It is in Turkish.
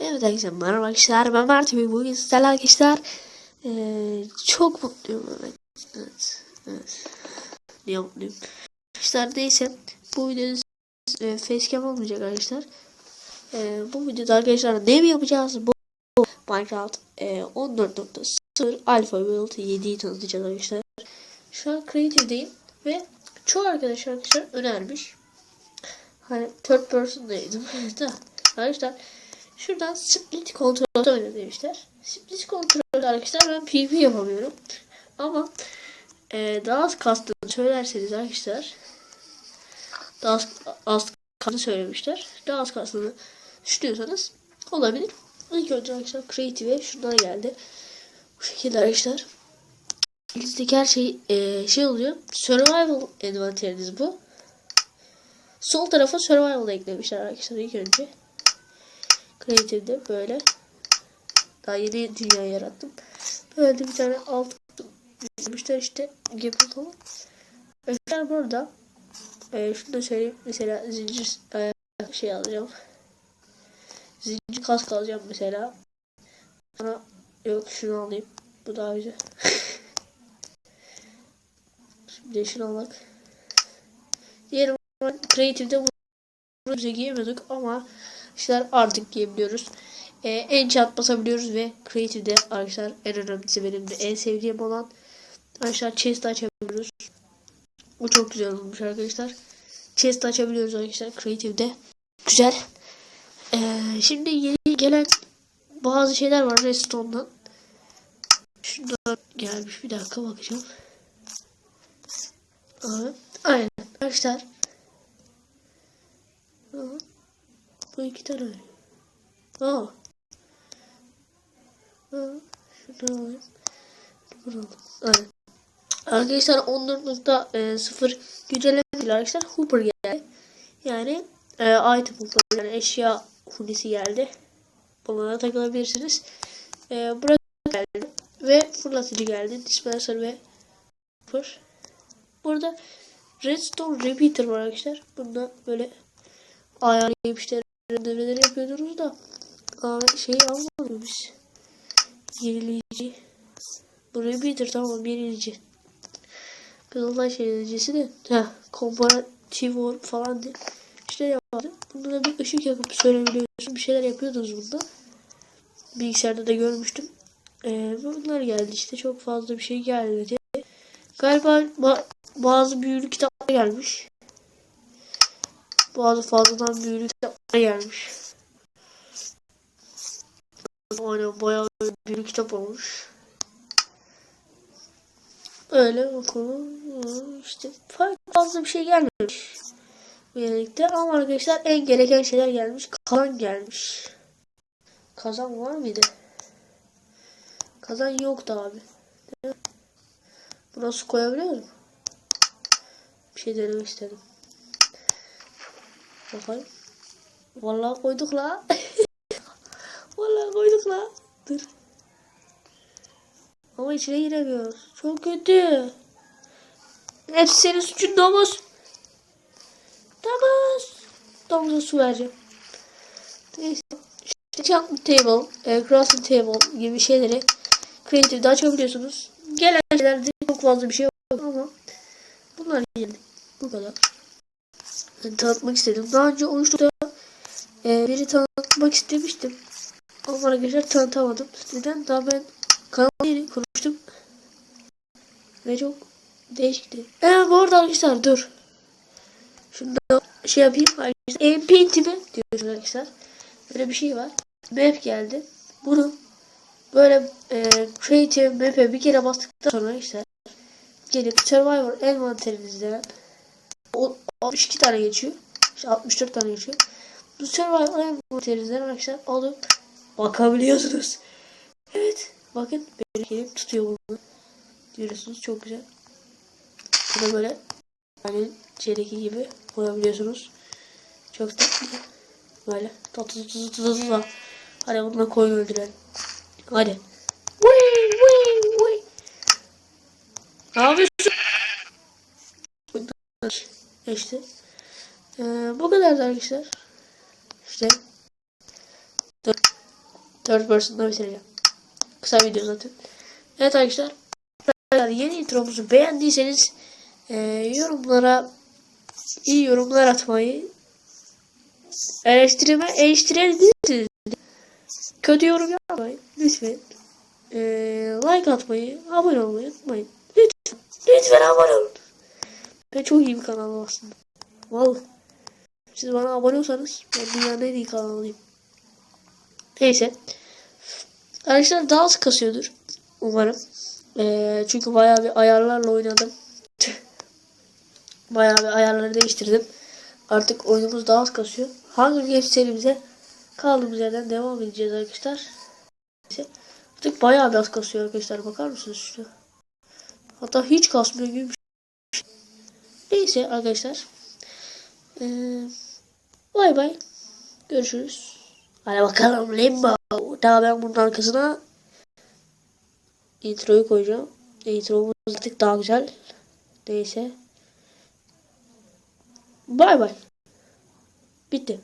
Merhaba arkadaşlar. Ben Mert ve bugün sizlerle arkadaşlar eee, çok mutluyum. Evet, evet, evet. Niye mutluyum Arkadaşlar neyse. Bu videoda e, facecam olmayacak arkadaşlar. Eee, Bu videoda arkadaşlar ne mi yapacağız? Bu Minecraft e, 14.0 Alpha Build 7'yi tanıtacağız arkadaşlar. Şu an Creative'deyim ve çoğu arkadaş arkadaşlar önermiş. Hani third person'daydım da Arkadaşlar Şuradan split kontrol oyna demişler. Split kontrol arkadaşlar ben PvP yapamıyorum. Ama e, daha az kastığını söylerseniz arkadaşlar daha az, az kastığını söylemişler. Daha az kastığını düşünüyorsanız olabilir. İlk önce arkadaşlar Creative'e şunlar geldi. Bu şekilde arkadaşlar. Elinizdeki her şey e, şey oluyor. Survival envanteriniz bu. Sol tarafa survival eklemişler arkadaşlar ilk önce. Creative'de böyle. Daha yeni dünya yarattım. Böyle bir tane alt demişler işte falan. Arkadaşlar burada e, şunu da söyleyeyim. Mesela zincir e, şey alacağım. Zincir kask alacağım mesela. Sonra yok şunu alayım. Bu daha güzel. Şimdi şunu almak. Diğer Creative'de bu bize giyemiyorduk ama arkadaşlar artık giyebiliyoruz. Ee, enchant basabiliyoruz ve Creative'de arkadaşlar en önemlisi benim de en sevdiğim olan arkadaşlar chest açabiliyoruz. O çok güzel olmuş arkadaşlar. Chest açabiliyoruz arkadaşlar Creative'de. Güzel. Ee, şimdi yeni gelen bazı şeyler var Redstone'dan. Şundan gelmiş bir dakika bakacağım. Aynen arkadaşlar. Evet. Bu iki tane öyle. Aa. Aa. Şunu alayım. Bunu alayım. Aynen. Arkadaşlar 14.0 güncelleme değil arkadaşlar. Hooper geldi. Yani e, item Hooper yani eşya hunisi geldi. Bunlara takılabilirsiniz. E, burası geldi. Ve fırlatıcı geldi. Dispenser ve Hooper. Burada Redstone Repeater var arkadaşlar. Bunda böyle ayarlayıp işte devreleri yapıyordunuz da şeyi almadık biz. Yenileyici. Bu repeater tamam yenileyici. Biz olay yenileyicisi de heh, comparative falan diye işte yapmadım. Bunda da bir ışık yakıp söyleyebiliyorsun. Bir şeyler yapıyordunuz bunda. Bilgisayarda da görmüştüm. Ee, bunlar geldi işte. Çok fazla bir şey gelmedi. Galiba ba bazı büyülü kitaplar gelmiş. Bazı fazladan büyülü kitaplar gelmiş. Aynen bayağı büyük kitap olmuş. Öyle bakalım. İşte fazla bir şey gelmemiş. Birlikte ama arkadaşlar en gereken şeyler gelmiş. Kazan gelmiş. Kazan var mıydı? Kazan yoktu abi. Burası koyabiliyor mu? Bir şey denemek istedim. Bakayım. Vallahi koyduk la. Vallahi koyduk la. Dur. Ama içine giremiyoruz. Çok kötü. Hepsi senin suçun domuz. Domuz. Domuza su vereceğim. Neyse. Jump table, e, crossing table gibi şeyleri Creative'de açabiliyorsunuz. Gelen şeylerde çok fazla bir şey yok ama bunlar geldi. Bu kadar. Tanıtmak istedim. Daha önce 13'te e, biri tanıtmak istemiştim. Ama arkadaşlar tanıtamadım. Neden? Daha ben kanalı yeni kurmuştum. Ve çok değişikti. Ee, bu arada arkadaşlar dur. Şunu da şey yapayım. Arkadaşlar. MP intimi diyorsunuz arkadaşlar. Böyle bir şey var. Map geldi. Bunu böyle e, creative map'e bir kere bastıktan sonra işte gelip survivor envanterinizden 62 tane geçiyor. İşte 64 tane geçiyor. Bu survivor envanterinizden arkadaşlar alıp bakabiliyorsunuz. Evet. Bakın böyle gelip tutuyor bunu. Görüyorsunuz çok güzel. Bu da böyle hani çeleki gibi koyabiliyorsunuz. Çok tatlı. Böyle tatlı tatlı tatlı tatlı. Hadi bununla koyun öldürelim. Hadi. Wee, İşte. Ee, bu kadar arkadaşlar. İşte. Third person'da bitireceğim. Kısa video zaten. Evet arkadaşlar. Yeni intromuzu beğendiyseniz e, yorumlara iyi yorumlar atmayı eleştirime eleştirebilirsiniz. Kötü yorum yapmayın. Lütfen. E, like atmayı, abone olmayı unutmayın. Lütfen. Lütfen abone olun. Ben çok iyi bir kanalım aslında. Vallahi. Siz bana abone olsanız ben dünyanın en iyi kanalıyım. Neyse. Arkadaşlar daha az kasıyordur. Umarım. Ee, çünkü bayağı bir ayarlarla oynadım. bayağı bir ayarları değiştirdim. Artık oyunumuz daha az kasıyor. Hunger Games serimize kaldığımız yerden devam edeceğiz arkadaşlar. Neyse. Artık bayağı bir az kasıyor arkadaşlar. Bakar mısınız şuna? Hatta hiç kasmıyor gibi şey. Neyse arkadaşlar. Ee, bay bay. Görüşürüz. Hadi bakalım Limbo. Daha ben bunun arkasına introyu koyacağım. Intromuz artık daha güzel. Neyse. Bay bay. Bitti.